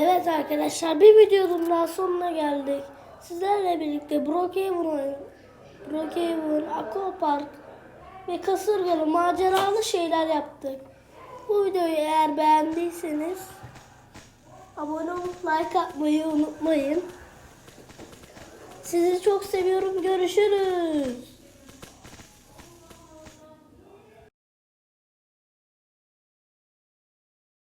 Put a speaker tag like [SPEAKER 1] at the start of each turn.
[SPEAKER 1] Evet arkadaşlar bir videonun daha sonuna geldik. Sizlerle birlikte Brookhaven, Brookhaven, Aquapark ve kasırgalı maceralı şeyler yaptık. Bu videoyu eğer beğendiyseniz abone olup like atmayı unutmayın. Sizi çok seviyorum. Görüşürüz.